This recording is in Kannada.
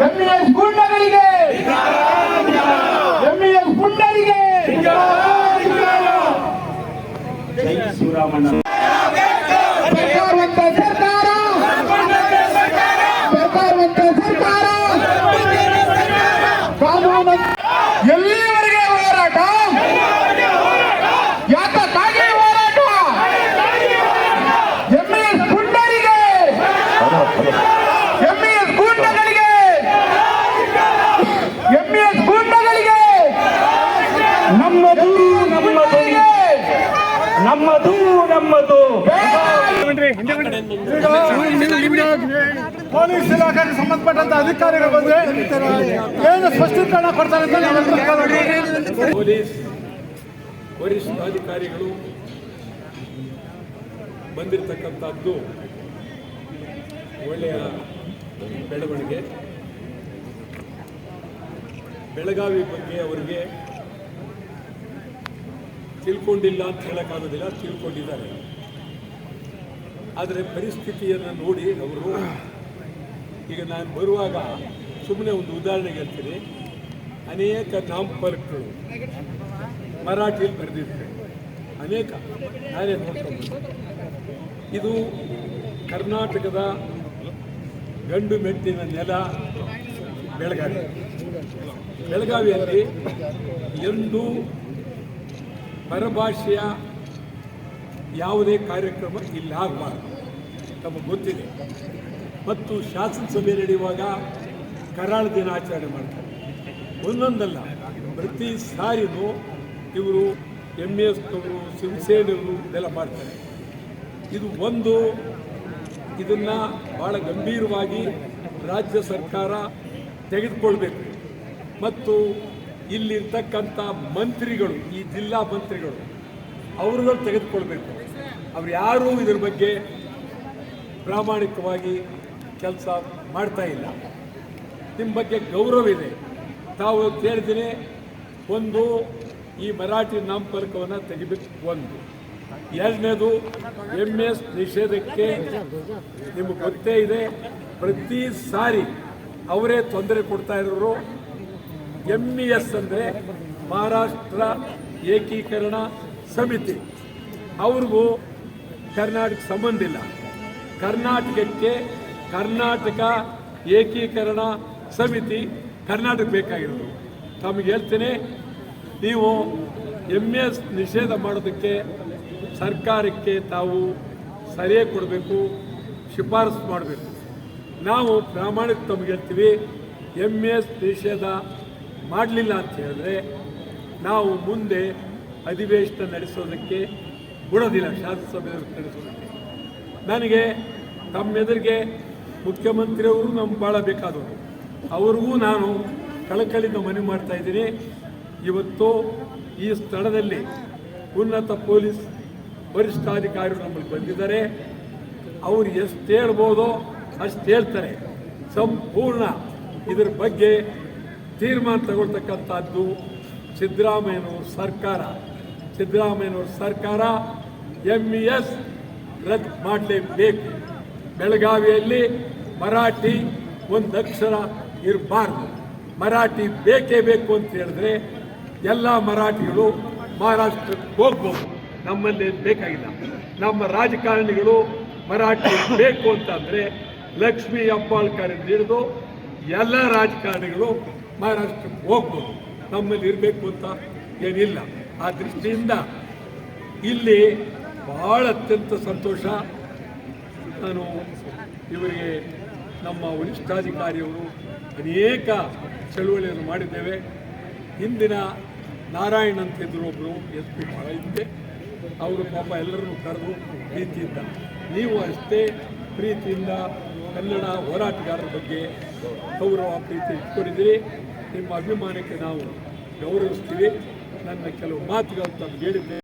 ಎಂಇಎಸ್ ಗುಂಡಗಳಿಗೆ. ಎಂಇಎಸ್ ಗುಂಡರಿಗೆ. ಜೈ ಶಿವರಾಮಣ್ಣ ಸರ್ಕಾರವಂತ ಸರ್ಕಾರ ಸರ್ಕಾರವಂತ ಸರ್ಕಾರ ಕಾನೂನು ಎಲ್ಲಿವರೆಗೆ ಹೋರಾಟ ಯಾತಕ್ಕಾಗಿ ಹೋರಾಟ ಎಂಇಎಸ್ ಗುಂಡರಿಗೆ ಎಂಇಎಸ್ ಗೂಂಡಗಳಿಗೆ ಎಂಇಎಸ್ ಗೂಂಡಗಳಿಗೆ ನಮ್ಮದು ನಮ್ಮದು ನಮ್ಮದು ನಮ್ಮದು ಪೊಲೀಸ್ ಇಲಾಖೆಗೆ ಸಂಬಂಧಪಟ್ಟಂತ ಅಧಿಕಾರಿಗಳು ಬಂದ್ರೆ ಏನು ಸ್ಪಷ್ಟೀಕರಣ ಕೊಡ್ತಾರೆ ಅಂತ ಪೊಲೀಸ್ ವರಿಷ್ಠಾಧಿಕಾರಿಗಳು ಬಂದಿರತಕ್ಕಂಥದ್ದು ಒಳ್ಳೆಯ ಬೆಳವಣಿಗೆ. ಬೆಳಗಾವಿ ಬಗ್ಗೆ ಅವರಿಗೆ ತಿಳ್ಕೊಂಡಿಲ್ಲ ಅಂತ ಹೇಳೋಕ್ಕಾಗೋದಿಲ್ಲ ತಿಳ್ಕೊಂಡಿದ್ದಾರೆ. ಆದರೆ ಪರಿಸ್ಥಿತಿಯನ್ನು ನೋಡಿ ಅವರು, ಈಗ ನಾನು ಬರುವಾಗ ಸುಮ್ಮನೆ ಒಂದು ಉದಾಹರಣೆಗೆ ಹೇಳ್ತೀನಿ. ಅನೇಕ ನಾಮಫಲಕಗಳು ಮರಾಠಿಯಲ್ಲಿ ಬರೆದಿದ್ದಾರೆ ಅನೇಕ ನಾನೇ ನೋಡ್ಕೊಂಡು. ಇದು ಕರ್ನಾಟಕದ ಗಂಡು ಮೆಟ್ಟಿನ ನೆಲ ಬೆಳಗಾವಿ. ಬೆಳಗಾವಿಯಲ್ಲಿ ಎರಡು ಪರಭಾಷೆಯ ಯಾವುದೇ ಕಾರ್ಯಕ್ರಮ ಇಲ್ಲಿ ಆಗಬಾರ್ದು ತಮಗೆ ಗೊತ್ತಿದೆ. ಮತ್ತು ಶಾಸನಸಭೆ ನಡೆಯುವಾಗ ಕರಾಳ ದಿನಾಚರಣೆ ಮಾಡ್ತಾರೆ. ಒಂದೊಂದಲ್ಲ, ಪ್ರತಿ ಸಾರಿನೂ ಇವರು ಎಂ ಎಸ್ನವರು ಶಿವಸೇನೆಯವರು ಇದೆಲ್ಲ ಮಾಡ್ತಾರೆ. ಇದು ಒಂದು, ಇದನ್ನು ಭಾಳ ಗಂಭೀರವಾಗಿ ರಾಜ್ಯ ಸರ್ಕಾರ ತೆಗೆದುಕೊಳ್ಬೇಕು. ಮತ್ತು ಇಲ್ಲಿರ್ತಕ್ಕಂಥ ಮಂತ್ರಿಗಳು, ಈ ಜಿಲ್ಲಾ ಮಂತ್ರಿಗಳು, ಅವರುಗಳು ತೆಗೆದುಕೊಳ್ಬೇಕು. ಅವ್ರು ಯಾರೂ ಇದ್ರ ಬಗ್ಗೆ ಪ್ರಾಮಾಣಿಕವಾಗಿ ಕೆಲಸ ಮಾಡ್ತಾ ಇಲ್ಲ. ನಿಮ್ಮ ಬಗ್ಗೆ ಗೌರವ ಇದೆ. ತಾವು ಕೇಳಿದ್ರೆ ಒಂದು ಈ ಮರಾಠಿ ನಾಮಫಲಕವನ್ನು ತೆಗಿಬೇಕು ಒಂದು. ಎರಡನೇದು ಎಂ ಎಸ್ ನಿಷೇಧಕ್ಕೆ ನಿಮಗೆ ಗೊತ್ತೇ ಇದೆ, ಪ್ರತಿ ಸಾರಿ ಅವರೇ ತೊಂದರೆ ಕೊಡ್ತಾ ಇರೋರು. ಎಂ ಇ ಎಸ್ ಅಂದರೆ ಮಹಾರಾಷ್ಟ್ರ ಏಕೀಕರಣ ಸಮಿತಿ. ಅವ್ರಿಗೂ ಕರ್ನಾಟಕ ಸಂಬಂಧ ಇಲ್ಲ. ಕರ್ನಾಟಕಕ್ಕೆ ಕರ್ನಾಟಕ ಏಕೀಕರಣ ಸಮಿತಿ ಕರ್ನಾಟಕ ಬೇಕಾಗಿರೋದು. ತಮಗೆ ಹೇಳ್ತೇನೆ, ನೀವು ಎಂ ಎಸ್ ನಿಷೇಧ ಮಾಡೋದಕ್ಕೆ ಸರ್ಕಾರಕ್ಕೆ ತಾವು ಸಲಹೆ ಕೊಡಬೇಕು, ಶಿಫಾರಸು ಮಾಡಬೇಕು. ನಾವು ಪ್ರಾಮಾಣಿಕ ತಮಗೆ ಹೇಳ್ತೀವಿ ಎಂ ಎಸ್ ನಿಷೇಧ ಮಾಡಲಿಲ್ಲ ಅಂತ ಹೇಳಿದ್ರೆ ನಾವು ಮುಂದೆ ಅಧಿವೇಶನ ನಡೆಸೋದಕ್ಕೆ ಬಿಡೋದಿಲ್ಲ ಶಾಸನಸಭೆ ನಡೆಸೋದಕ್ಕೆ. ನನಗೆ ತಮ್ಮೆದುರಿಗೆ ಮುಖ್ಯಮಂತ್ರಿಯವರು ನಮ್ಗೆ ಭಾಳ ಬೇಕಾದವರು. ಅವ್ರಿಗೂ ನಾನು ಕಳಕಳಿಯಿಂದ ಮನವಿ ಮಾಡ್ತಾ ಇದ್ದೀನಿ. ಇವತ್ತು ಈ ಸ್ಥಳದಲ್ಲಿ ಉನ್ನತ ಪೊಲೀಸ್ ವರಿಷ್ಠಾಧಿಕಾರಿಗಳು ನಮ್ಮಲ್ಲಿ ಬಂದಿದ್ದಾರೆ. ಅವ್ರು ಎಷ್ಟು ಹೇಳ್ಬೋದೋ ಅಷ್ಟು ಹೇಳ್ತಾರೆ. ಸಂಪೂರ್ಣ ಇದರ ಬಗ್ಗೆ ತೀರ್ಮಾನ ತಗೊಳ್ತಕ್ಕಂಥದ್ದು ಸಿದ್ದರಾಮಯ್ಯನವ್ರ ಸರ್ಕಾರ. ಸಿದ್ದರಾಮಯ್ಯನವ್ರ ಸರ್ಕಾರ ಇ ಎಸ್ ರದ್ದು ಮಾಡಲೇಬೇಕು. ಬೆಳಗಾವಿಯಲ್ಲಿ ಮರಾಠಿ ಒಂದು ಅಕ್ಷರ ಇರಬಾರ್ದು. ಮರಾಠಿ ಬೇಕೇ ಬೇಕು ಅಂತ ಹೇಳಿದ್ರೆ ಎಲ್ಲ ಮರಾಠಿಗಳು ಮಹಾರಾಷ್ಟ್ರಕ್ಕೆ ಹೋಗ್ಬೋದು. ನಮ್ಮಲ್ಲಿ ಬೇಕಾಗಿಲ್ಲ. ನಮ್ಮ ರಾಜಕಾರಣಿಗಳು ಮರಾಠಿ ಬೇಕು ಅಂತಂದರೆ ಲಕ್ಷ್ಮೀ ಹೆಬ್ಬಾಳ್ಕರಿಂದ ಹಿಡಿದು ಎಲ್ಲ ರಾಜಕಾರಣಿಗಳು ಮಹಾರಾಷ್ಟ್ರಕ್ಕೆ ಹೋಗ್ಬೋದು. ನಮ್ಮಲ್ಲಿ ಇರಬೇಕು ಅಂತ ಏನಿಲ್ಲ. ಆ ದೃಷ್ಟಿಯಿಂದ ಇಲ್ಲಿ ಬಹಳ ಅತ್ಯಂತ ಸಂತೋಷ. ನಾನು ಇವರಿಗೆ ನಮ್ಮ ವರಿಷ್ಠಾಧಿಕಾರಿಯವರು ಅನೇಕ ಚಳುವಳಿಯನ್ನು ಮಾಡಿದ್ದೇವೆ. ಹಿಂದಿನ ನಾರಾಯಣ್ ಇದ್ದರು ಒಬ್ಬರು ಎಸ್ ಪಿ ಭಾಳ ಇದ್ದೆ ಅವರು ಪಾಪ ಎಲ್ಲರನ್ನು ಕರೆದು ಪ್ರೀತಿಯಿಂದ, ನೀವು ಅಷ್ಟೇ ಪ್ರೀತಿಯಿಂದ ಕನ್ನಡ ಹೋರಾಟಗಾರರ ಬಗ್ಗೆ ಗೌರವ, ಪ್ರೀತಿ ಇಟ್ಕೊಂಡಿದ್ದೀರಿ. ನಿಮ್ಮ ಅಭಿಮಾನಕ್ಕೆ ನಾವು ಗೌರವಿಸ್ತೀವಿ. ನನ್ನ ಕೆಲವು ಮಾತುಗಳು ತಮ್ಮ ಹೇಳಿದ್ದೆ.